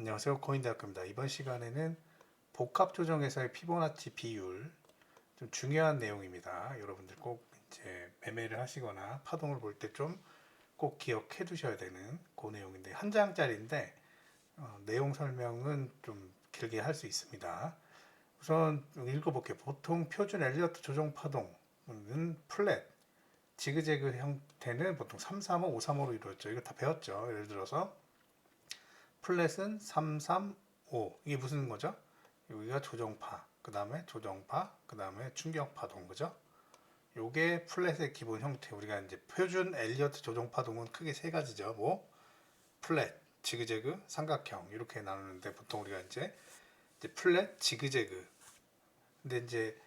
안녕하세요. 코인대학교입니다. 이번 시간에는 복합 조정에서의 피보나치 비율 좀 중요한 내용입니다. 여러분들 꼭 이제 매매를 하시거나 파동을 볼 때 좀 꼭 기억해 두셔야 되는 그 내용인데 한 장짜리인데 어, 내용 설명은 좀 길게 할 수 있습니다. 우선 읽어볼게요. 보통 표준 엘리어트 조정 파동은 플랫, 지그재그 형태는 보통 335, 535로 이루어졌죠. 이거 다 배웠죠. 예를 들어서 플랫은 335 이게 무슨 거죠? 여기가 조정파, 그 다음에 조정파, 그 다음에 충격파동 그죠? 요게 플랫의 기본 형태 우리가 이제 표준 엘리어트 조정파동은 크게 세 가지죠. 뭐 플랫, 지그재그, 삼각형 이렇게 나누는데 보통 우리가 이제, 이제 플랫, 지그재그 근데 이제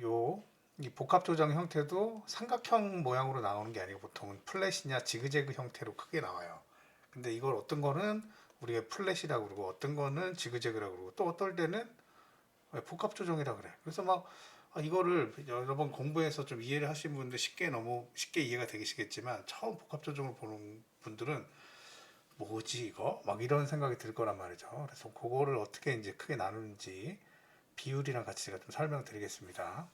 요 이 복합 조정 형태도 삼각형 모양으로 나오는 게 아니고 보통은 플랫이냐 지그재그 형태로 크게 나와요. 근데 이걸 어떤 거는 우리가 플랫이라고 그러고 어떤 거는 지그재그라고 그러고 또 어떨 때는 복합 조정이라 그래. 그래서 막 아, 이거를 여러 번 공부해서 좀 이해를 하신 분들 쉽게 너무 쉽게 이해가 되시겠지만 처음 복합 조정을 보는 분들은 뭐지 이거 막 이런 생각이 들 거란 말이죠. 그래서 그거를 어떻게 이제 크게 나누는지 비율이랑 같이 제가 좀 설명드리겠습니다.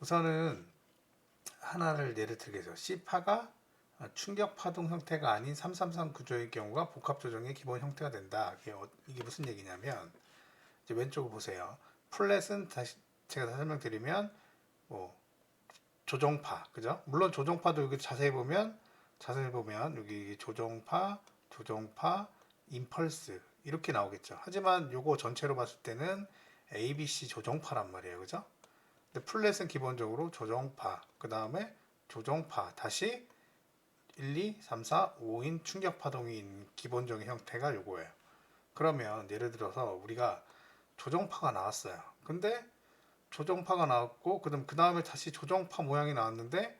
우선은 하나를 예를 들게서 C파가 충격 파동 형태가 아닌 333 구조의 경우가 복합 조정의 기본 형태가 된다. 이게, 어- 이게 무슨 얘기냐면 이제 왼쪽을 보세요. 플랫은 다시 제가 다 설명드리면 뭐 조정파 그죠? 물론 조정파도 여기 자세히 보면 자세히 보면 여기 조정파, 조정파, 임펄스 이렇게 나오겠죠. 하지만 요거 전체로 봤을 때는 ABC 조정파란 말이에요. 그죠? 근데 플랫은 기본적으로 조정파, 그 다음에 조정파, 다시 1, 2, 3, 4, 5인 충격 있는 기본적인 형태가 요거예요. 그러면 예를 들어서 우리가 조정파가 나왔어요. 근데 조정파가 나왔고 그다음 그 다음에 다시 조정파 모양이 나왔는데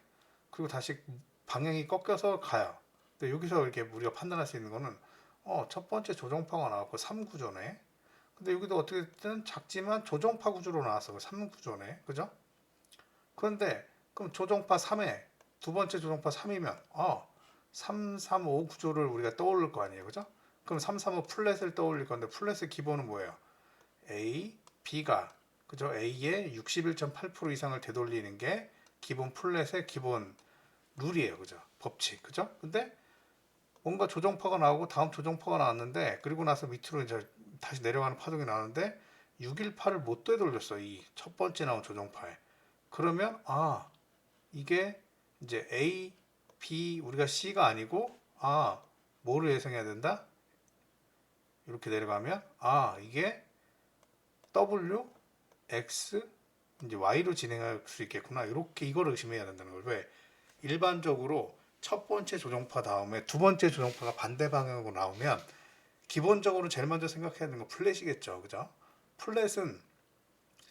그리고 다시 방향이 꺾여서 가요. 근데 여기서 이렇게 우리가 판단할 수 있는 거는 어, 첫 번째 조정파가 나왔고 3구조네. 근데 여기도 어떻게든 작지만 조정파 구조로 나왔어. 3구조네. 그죠? 그런데 그럼 조정파 3에 두 번째 조정파 3이면 아, 3, 3, 5 구조를 우리가 떠올릴 거 아니에요. 그죠? 그럼 3, 3, 5 플랫을 떠올릴 건데 플랫의 기본은 뭐예요? A, B가 그죠? A의 61.8% 이상을 되돌리는 게 기본 플랫의 기본 룰이에요. 그죠? 법칙. 그죠? 근데 뭔가 조정파가 나오고 다음 조정파가 나왔는데 그리고 나서 밑으로 이제 다시 내려가는 파동이 나오는데 618을 못 되돌렸어. 이 첫 번째 나온 조정파에. 그러면 아, 이게 이제 A, B 우리가 C가 아니고 아, 뭐를 예상해야 된다? 이렇게 내려가면 아, 이게 W, X, 이제 Y로 진행할 수 있겠구나. 이렇게 이걸 의심해야 된다는 걸. 왜? 일반적으로 첫 번째 조정파 다음에 두 번째 조정파가 반대 방향으로 나오면 기본적으로 제일 먼저 생각해야 되는 건 플랫이겠죠. 그죠? 플랫은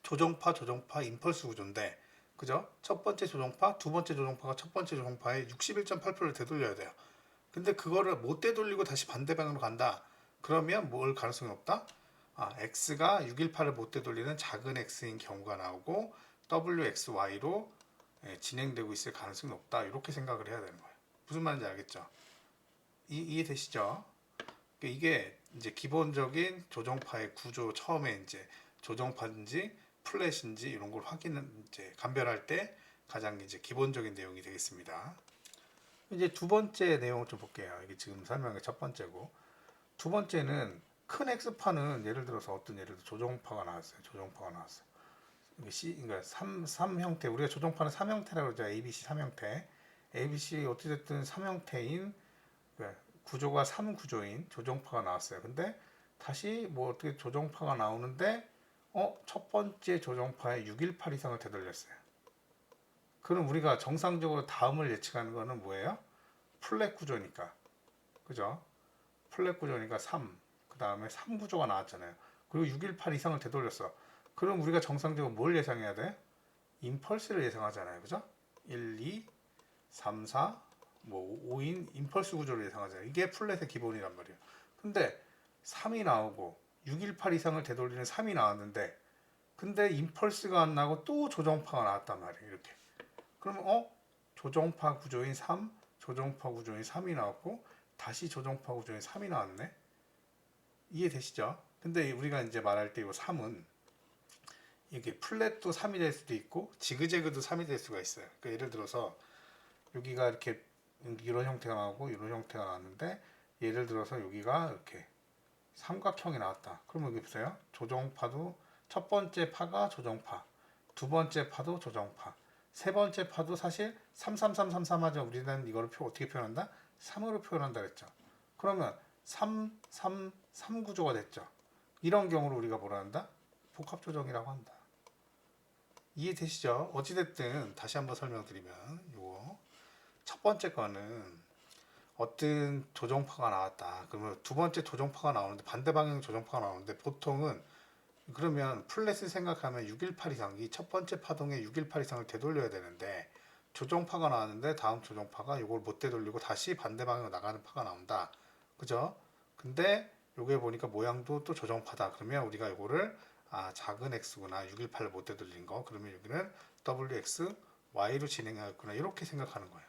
조정파, 조정파, 임펄스 구조인데 그죠? 첫 번째 조정파, 두 번째 조정파가 첫 번째 조정파의 61.8%를 되돌려야 돼요. 근데 그거를 못 되돌리고 다시 반대 방향으로 간다. 그러면 뭘 가능성이 없다? 아, x가 618을 못 되돌리는 작은 x인 경우가 나오고 wxy로 예, 진행되고 있을 가능성이 높다. 이렇게 생각을 해야 되는 거예요. 무슨 말인지 알겠죠? 이, 이해되시죠? 그러니까 이게 이제 기본적인 조정파의 구조 처음에 이제 조정파인지 플랫인지 이런 걸 확인은 이제 감별할 때 가장 이제 기본적인 내용이 되겠습니다. 이제 두 번째 내용을 좀 볼게요. 이게 지금 설명의 첫 번째고 두 번째는 큰 X파는 예를 들어서 어떤 예를 들어 조정파가 나왔어요. 조정파가 나왔어요. C 그러니까 3, 3 형태 우리가 조정파는 3 형태라고 그러죠. ABC 3 형태. ABC 어찌 됐든 3 형태인 그러니까 구조가 3 구조인 조정파가 나왔어요. 근데 다시 뭐 어떻게 조정파가 나오는데 어, 첫 번째 조정파에 618 이상을 되돌렸어요. 그럼 우리가 정상적으로 다음을 예측하는 거는 뭐예요? 플랫 구조니까. 그죠? 플랫 구조니까 3. 그 다음에 3 구조가 나왔잖아요. 그리고 618 이상을 되돌렸어. 그럼 우리가 정상적으로 뭘 예상해야 돼? 임펄스를 예상하잖아요. 그죠? 1, 2, 3, 4, 뭐 5인 임펄스 구조를 예상하잖아요. 이게 플랫의 기본이란 말이에요. 근데 3이 나오고 618 이상을 되돌리는 3이 나왔는데 근데 임펄스가 안 나고 또 조정파가 나왔단 말이에요. 이렇게. 그러면 어? 조정파 구조인 3, 조정파 구조인 3이 나왔고 다시 조정파 구조인 3이 나왔네. 이해되시죠? 근데 우리가 이제 말할 때 이 3은 이게 플랫도 3이 될 수도 있고 지그재그도 3이 될 수가 있어요. 그러니까 예를 들어서 여기가 이렇게 이런 형태가 나오고 이런 형태가 나왔는데 예를 들어서 여기가 이렇게 삼각형이 나왔다. 그러면 여기 보세요. 조정파도 첫 번째 파가 조정파, 두 번째 파도 조정파, 세 번째 파도 사실 33333 하죠. 우리는 이거를 표, 어떻게 표현한다? 3으로 표현한다 그랬죠. 그러면 3, 3, 3 구조가 됐죠. 이런 경우를 우리가 뭐라 한다? 복합 조정이라고 한다. 이해되시죠? 어찌됐든 다시 한번 설명드리면 요거 첫 번째 거는 어떤 조정파가 나왔다. 그러면 두 번째 조정파가 나오는데 반대 방향 조정파가 나오는데 보통은 그러면 플랫을 생각하면 618 이상 이 첫 번째 파동에 618 이상을 되돌려야 되는데 조정파가 나왔는데 다음 조정파가 이걸 못 되돌리고 다시 반대 방향으로 나가는 파가 나온다. 그죠? 근데 요게 보니까 모양도 또 조정파다. 그러면 우리가 이거를 아 작은 x구나 618을 못 되돌린 거. 그러면 여기는 wx y로 진행하였구나 이렇게 생각하는 거예요.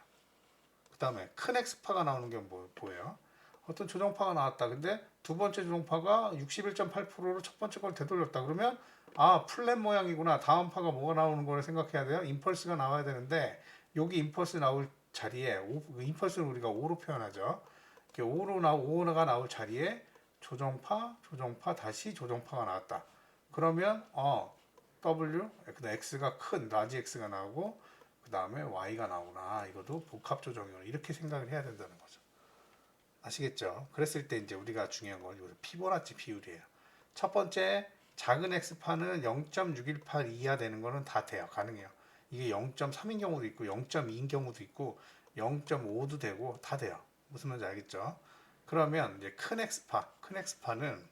그 다음에 큰 x파가 나오는 게 뭐, 뭐예요? 어떤 조정파가 나왔다. 근데 두 번째 조정파가 61.8%로 첫 번째 걸 되돌렸다. 그러면 아 플랫 모양이구나. 다음 파가 뭐가 나오는 거를 생각해야 돼요. 임펄스가 나와야 되는데 여기 임펄스 나올 자리에 오, 그 우리가 5로 표현하죠. 이렇게 5로 나 5가 나올 자리에 조정파, 조정파 다시 조정파가 나왔다. 그러면 어 W 그다음 X가 큰 라지 X가 나오고 그 다음에 Y가 나오나 이것도 복합 조정이구나 이렇게 생각을 해야 된다는 거죠. 아시겠죠? 그랬을 때 이제 우리가 중요한 건 이거 피보나치 비율이에요. 첫 번째 작은 x파는 0.618 이하 되는 거는 다 돼요. 가능해요. 이게 0.3인 경우도 있고 0.2인 경우도 있고 0.5도 되고 다 돼요. 무슨 말인지 알겠죠? 그러면 이제 큰 x파, 큰 x파는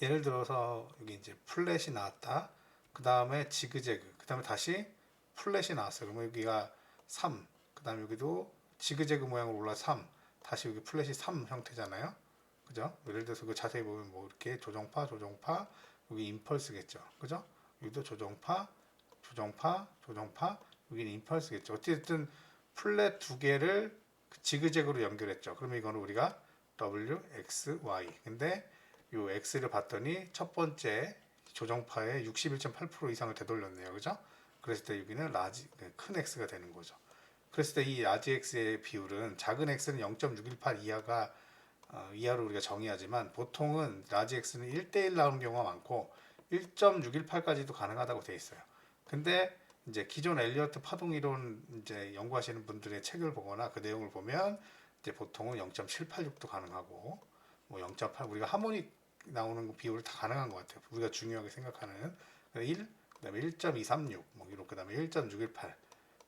예를 들어서 여기 이제 플랫이 나왔다. 그 다음에 지그재그, 그 다음에 다시 플랫이 나왔어요. 그러면 여기가 3, 그 다음에 여기도 지그재그 모양으로 올라 3, 다시 여기 플랫이 3 형태잖아요. 그죠? 예를 들어서 그 자세히 보면 뭐 이렇게 조정파, 조정파, 여기 임펄스겠죠. 그죠? 여기도 조정파, 조정파, 조정파, 여기는 임펄스겠죠. 어쨌든 플랫 두 개를 지그재그로 연결했죠. 그러면 이거는 우리가 W, X, Y. 근데 요 X를 봤더니 첫 번째 조정파의 61.8% 이상을 되돌렸네요. 그죠? 그랬을 때 여기는 라지, 큰 X가 되는 거죠. 그랬을 때 이 라지 X의 비율은 작은 X는 0.618 이하가 어, 이하로 우리가 정의하지만 보통은 라지 X는 1대1 나오는 경우가 많고 1.618까지도 가능하다고 돼 있어요. 근데 이제 기존 엘리어트 파동 이론 이제 연구하시는 분들의 책을 보거나 그 내용을 보면 이제 보통은 0.786도 가능하고 뭐 0.8 우리가 하모닉 나오는 비율을 다 가능한 것 같아요. 우리가 중요하게 생각하는 1, 그다음에 1.236, 뭐 이렇게 그다음에 1.618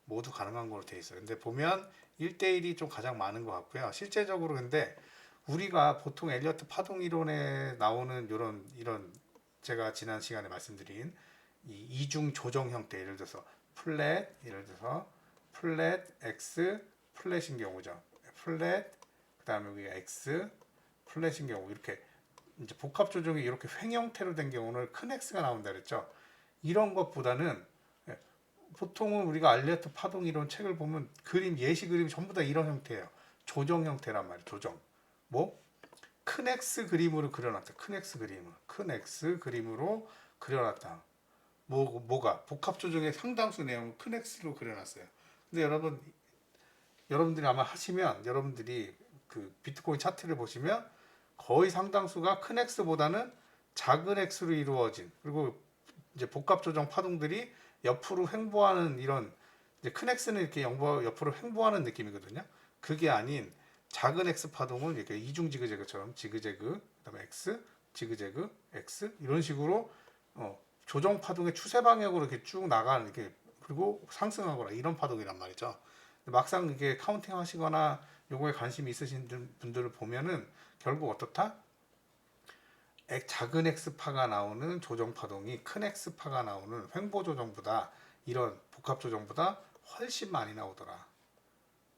모두 가능한 걸로 돼 있어요. 근데 보면 1대1이 좀 가장 많은 것 같고요. 실제적으로 근데 우리가 보통 엘리어트 파동 이론에 나오는 이런 이런 제가 지난 시간에 말씀드린 이 이중 조정 형태 예를 들어서 플랫 예를 들어서 플랫 x 플랫인 경우죠. 플랫 그다음에 여기가 x 플랫인 경우 이렇게 이제 복합 조정이 이렇게 횡 형태로 된 경우는 큰 x가 나온다 그랬죠. 이런 것보다는 예, 보통은 우리가 알리어트 파동 이론 책을 보면 그림 예시 그림이 전부 다 이런 형태예요. 조정 형태란 말이에요. 조정. 뭐? 큰 X 그림으로 그려놨다. 큰 X 그림으로. 큰 X 그림으로 그려놨다. 뭐, 뭐가? 복합 조정의 상당수 내용을 큰 X로 그려놨어요. 근데 여러분, 여러분들이 아마 하시면, 여러분들이 그 비트코인 차트를 보시면 거의 상당수가 큰 X보다는 작은 X로 이루어진, 그리고 이제 복합 조정 파동들이 옆으로 횡보하는 이런, 이제 큰 X는 이렇게 영보, 옆으로 횡보하는 느낌이거든요. 그게 아닌, 작은 x 파동을 이렇게 이중 지그재그처럼 지그재그 그다음에 x 지그재그 x 이런 식으로 어, 조정 파동의 추세 방향으로 이렇게 쭉 나가는 이렇게 그리고 상승하거나 이런 파동이란 말이죠. 막상 이게 카운팅 하시거나 요거에 관심이 있으신 분들을 보면은 결국 어떻다? 액- 작은 x파가 나오는 조정 파동이 큰 x파가 나오는 횡보 조정보다 이런 복합 조정보다 훨씬 많이 나오더라.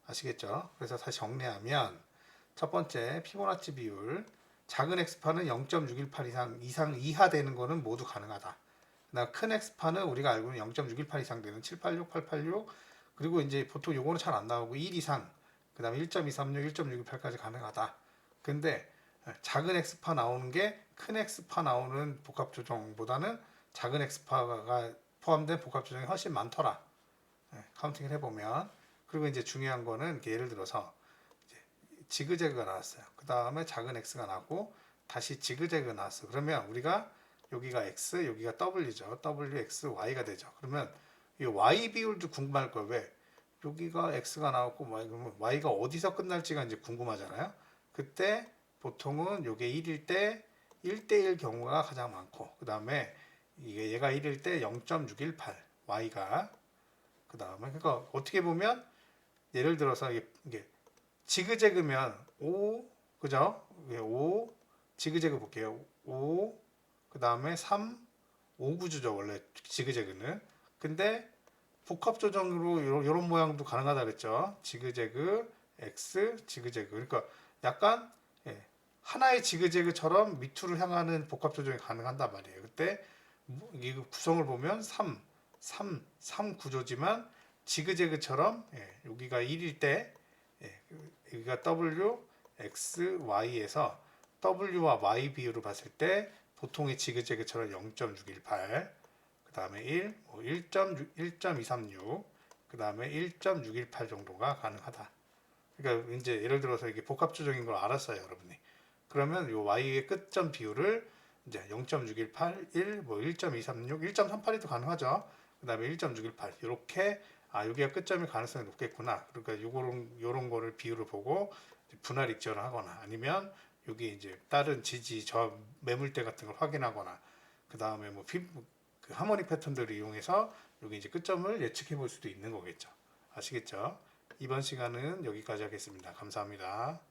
아시겠죠? 그래서 다시 정리하면 첫 번째 피보나치 비율 작은 x파는 0.618 이상 이상 이하 되는 거는 모두 가능하다. 그다음 큰 x파는 우리가 알고 있는 0.618 이상 되는 786, 886 그리고 이제 보통 요거는 잘 안 나오고 1 이상 그다음에 1.236, 1.618까지 가능하다. 근데 작은 x파 나오는 게 큰 x파 나오는 복합 조정보다는 작은 x파가 포함된 복합 조정이 훨씬 많더라. 예, 카운팅을 해보면 그리고 이제 중요한 거는 예를 들어서 지그재그가 나왔어요. 그 다음에 작은 x가 나고 다시 지그재그가 나왔어. 그러면 우리가 여기가 x, 여기가 w죠. w, x, y가 되죠. 그러면 이 y 비율도 궁금할 거예요. 왜? 여기가 x가 나왔고 y가 어디서 끝날지가 이제 궁금하잖아요. 그때 보통은 요게 1일 때 1대1 경우가 가장 많고 그 다음에 이게 얘가 1일 때 0.618 y가 그 다음에 그러니까 어떻게 보면 예를 들어서 이게, 이게 지그재그면 5 그죠? 이게 5 지그재그 볼게요. 5 그 다음에 3 5구주죠 원래 지그재그는 근데 복합 조정으로 요런 모양도 가능하다 그랬죠. 지그재그 X 지그재그 그러니까 약간 예, 하나의 지그재그처럼 밑으로 향하는 복합 조정이 가능한단 말이에요. 그때 뭐- 이 구성을 보면 3, 3, 3 구조지만 지그재그처럼 예, 여기가 1일 때 예, 여기가 W, X, Y에서 W와 Y 비율을 봤을 때 보통의 지그재그처럼 0.618, 그 다음에 1, 뭐 1.6, 1.236, 그 다음에 1.618 정도가 가능하다. 그러니까 이제 예를 들어서 이게 복합 조정인 걸 알았어요, 여러분이. 그러면 이 y의 끝점 비율을 이제 0.618, 1, 뭐 1.236, 1.382도 가능하죠. 그다음에 1.618 이렇게 아 여기가 끝점일 가능성이 높겠구나. 그러니까 요런 요런 거를 비율을 보고 분할 익절을 하거나 아니면 여기 이제 다른 지지 저 매물대 같은 걸 확인하거나 그 다음에 뭐 피, 그 하모닉 패턴들을 이용해서 여기 이제 끝점을 예측해 볼 수도 있는 거겠죠. 아시겠죠? 이번 시간은 여기까지 하겠습니다. 감사합니다.